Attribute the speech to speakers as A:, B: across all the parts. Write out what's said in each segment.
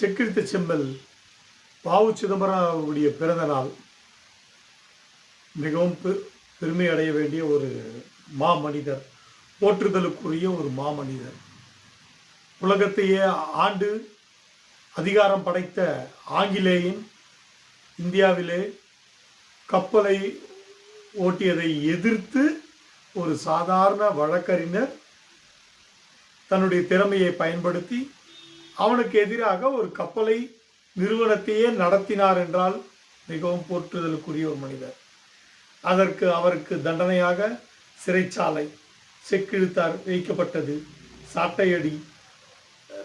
A: செக்கிழுத்த ChEMBL பாவு சிதம்பரம் பிறந்த நாள். மிகவும் பெருமை அடைய வேண்டிய ஒரு மாமனிதர் போற்றுதலுக்குரிய ஒரு மாமனிதர். உலகத்தையே ஆண்டு அதிகாரம் படைத்த ஆங்கிலேயன் இந்தியாவிலே கப்பலை ஓட்டியதை எதிர்த்து ஒரு சாதாரண வழக்கறிஞர் தன்னுடைய திறமையை பயன்படுத்தி அவனுக்கு எதிராக ஒரு கப்பலை நிறுவனத்தையே நடத்தினார் என்றால் மிகவும் போற்றுதலுக்குரிய ஒரு மனிதர். அதற்கு அவருக்கு தண்டனையாக சிறைச்சாலை செக்கிழுத்தார் வைக்கப்பட்டது. சாட்டையடி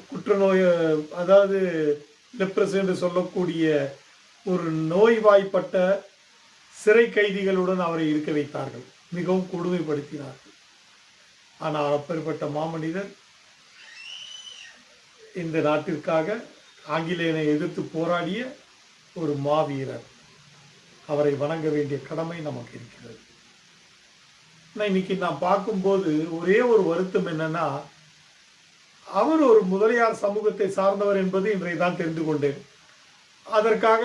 A: குற்றநோய் அதாவது லெப்ரஸ் என்று சொல்லக்கூடிய ஒரு நோய்வாய்ப்பட்ட சிறை கைதிகளுடன் அவரை இருக்க வைத்தார்கள். மிகவும் கொடுமைப்படுத்தினார்கள். ஆனால் அப்பேற்பட்ட மாமனிதர் இந்த நாட்டிற்காக ஆங்கிலேயனை எதிர்த்து போராடிய ஒரு மாவீரர். அவரை வணங்க வேண்டிய கடமை நமக்கு இருக்கிறது. ஆனால் இன்னைக்கு நான் பார்க்கும்போது ஒரே ஒரு வருத்தம் என்னன்னா அவர் ஒரு முதலியார் சமூகத்தை சார்ந்தவர் என்பது இன்றைய தான் தெரிந்து கொண்டேன். அதற்காக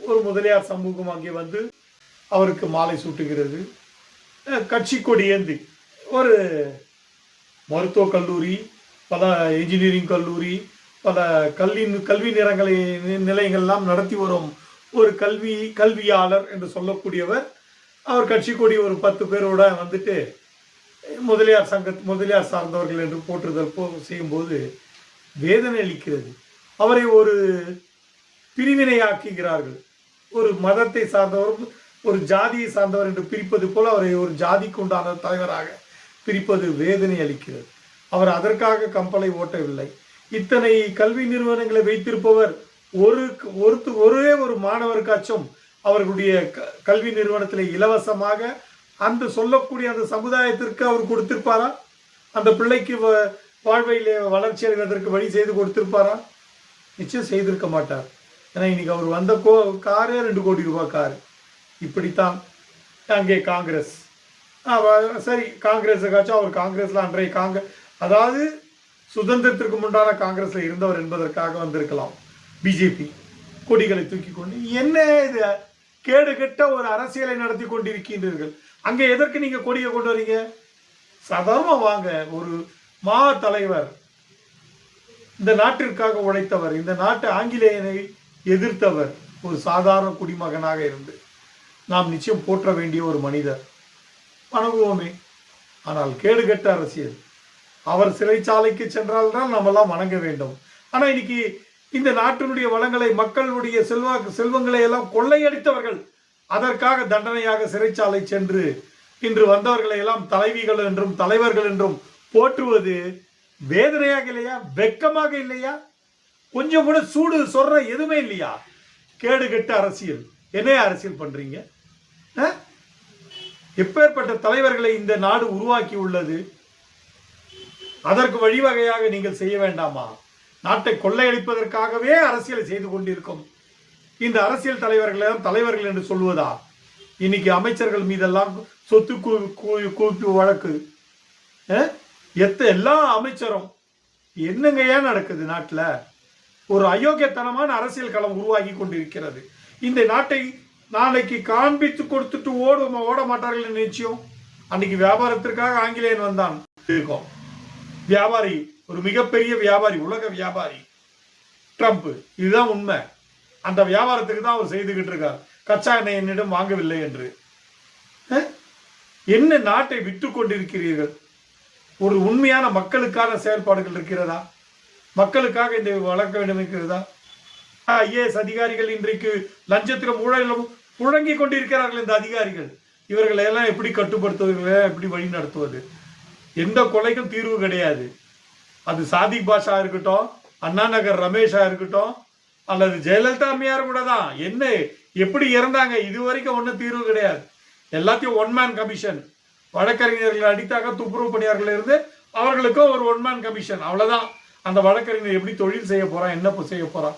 A: ஒரு முதலியார் சமூகம் அங்கே வந்து அவருக்கு மாலை சூட்டுகிறது. கட்சி கொடி ஏந்தி ஒரு மருத்துவக் கல்லூரி பல இன்ஜினியரிங் கல்லூரி பல கல்வி கல்வி நிறங்களை நிலையங்கள்லாம் நடத்தி வரும் ஒரு கல்வி கல்வியாளர் என்று சொல்லக்கூடியவர். அவர் கட்சி கொடி ஒரு பத்து பேரோட வந்துட்டு முதலியார் சங்க முதலியார் சார்ந்தவர்கள் என்று போற்றுதல் போ செய்யும்போது வேதனை அளிக்கிறது. அவரை ஒரு பிரிவினையாக்குகிறார்கள். ஒரு மதத்தை சார்ந்தவர் ஒரு ஜாதியை சார்ந்தவர் என்று பிரிப்பது போல அவரை ஒரு ஜாதிக்கு உண்டான தலைவராக பிரிப்பது வேதனை அளிக்கிறது. அவர் அதற்காக கம்பலை ஓட்டவில்லை. இத்தனை கல்வி நிறுவனங்களை வைத்திருப்பவர் ஒரு ஒருத்து ஒரே ஒரு மாணவருக்காச்சும் அவர்களுடைய க- கல்வி நிறுவனத்தில் இலவசமாக அந்த சொல்லக்கூடிய அந்த சமுதாயத்திற்கு அவர் கொடுத்திருப்பாரா? அந்த பிள்ளைக்கு வ- வாழ்வையிலே வளர்ச்சி அடைவதற்கு வழி செய்து கொடுத்திருப்பாரா? நிச்சயம் செய்திருக்க மாட்டார். ஏன்னா இன்னைக்கு அவர் வந்த கோ காரே ரெண்டு கோடி ரூபாய் காரு. இப்படித்தான் அங்கே காங்கிரஸ். சரி காங்கிரஸுக்காச்சும் அவர் காங்கிரஸில் அன்றைய காங்கிரஸ் அதாவது சுதந்திரத்திற்கு முன்னான காங்கிரஸ்ல இருந்தவர் என்பதற்காக வந்திருக்கலாம். பிஜேபி கொடிகளை தூக்கி கொண்டு என்ன இது? கேடு கெட்ட ஒரு அரசியலை நடத்தி கொண்டிருக்கின்றீர்கள். அங்கே எதற்கு நீங்க கொடியை கொண்டு வரீங்க? சாதாரணமா வாங்க ஒரு மா தலைவர் இந்த நாட்டிற்காக உழைத்தவர் இந்த நாட்டு ஆங்கிலேயனை எதிர்த்தவர் ஒரு சாதாரண குடிமகனாக இருந்து. நாம் நிச்சயம் போற்ற வேண்டிய ஒரு மனிதர். அனுபவமே ஆனால் கேடுகெட்ட அரசியல். அவர் சிறைச்சாலைக்கு சென்றால் தான் வணங்க வேண்டும். ஆனா இன்னைக்கு இந்த நாட்டினுடைய வளங்களை மக்களுடைய செல்வாக்கு செல்வங்களை எல்லாம் கொள்ளையடித்தவர்கள் அதற்காக தண்டனையாக சிறைச்சாலை சென்று இன்று வந்தவர்களை எல்லாம் தலைவிகள் என்றும் தலைவர்கள் என்றும் போற்றுவது வேதனையாக இல்லையா? வெக்கமாக இல்லையா? கொஞ்சம் கூட சூடு சொல்ற எதுவுமே இல்லையா? கேடு கெட்ட அரசியல். என்ன அரசியல் பண்றீங்க? ஆ? எப்பேற்பட்ட தலைவர்களை இந்த நாடு உருவாக்கி உள்ளது அதற்கு வழிவகையாக நீங்கள் செய்ய வேண்டாமா? நாட்டை கொள்ளையடிப்பதற்காகவே அரசியலை செய்து கொண்டிருக்கும். இந்த அரசியல் தலைவர்களை தலைவர்கள் என்று சொல்வதா இன்னைக்கு அமைச்சர்கள் மீதெல்லாம் சொத்து குவிப்பு வழக்கு. எத்த எல்லா அமைச்சரும் என்னங்க ஏன் நடக்குது நாட்டில்? ஒரு அயோக்கியத்தனமான அரசியல் களம் உருவாகி கொண்டிருக்கிறது. இந்த நாட்டை நாளைக்கு காண்பித்து கொடுத்துட்டு ஓட ஓட மாட்டார்கள் நிச்சயம். அன்னைக்கு வியாபாரத்திற்காக ஆங்கிலேயன் வந்தான். இருக்கும் வியாபாரி ஒரு மிகப்பெரிய வியாபாரி உலக வியாபாரி ட்ரம்ப் இதுதான் உண்மை. அந்த வியாபாரத்துக்கு தான் அவர் செய்துகிட்டு இருக்கார். கச்சா எண்ணெய் என்னிடம் வாங்கவில்லை என்று. என்ன நாட்டை விட்டு கொண்டிருக்கிறீர்கள்? ஒரு உண்மையான மக்களுக்கான செயல்பாடுகள் இருக்கிறதா? மக்களுக்காக இந்த வளர்க்க வேண்டும் இருக்கிறதா? ஐஏஎஸ் அதிகாரிகள் இன்றைக்கு லஞ்சத்திலும் ஊழலும் புழங்கி கொண்டிருக்கிறார்கள் இந்த அதிகாரிகள். இவர்களை எல்லாம் எப்படி கட்டுப்படுத்துவது? எப்படி வழி நடத்துவது எந்த கொலைக்கும் தீர்வு கிடையாது. அது சாதிக் பாஷா இருக்கட்டும் அண்ணா நகர் ரமேஷா இருக்கட்டும் அல்லது ஜெயலலிதா அம்மையார் கூட தான். என்ன? எப்படி இறந்தாங்க? இது வரைக்கும் ஒன்றும் தீர்வு கிடையாது. எல்லாத்தையும் ஒன் மேன் கமிஷன் வழக்கறிஞர்கள் அடித்தாக துப்புரவு பணியாளர்கள் இருந்து அவர்களுக்கும் ஒரு ஒன் மேன் கமிஷன் அவ்வளோதான் அந்த வழக்கறிஞர் எப்படி தொழில் செய்ய போகிறான் என்ன செய்ய போகிறான்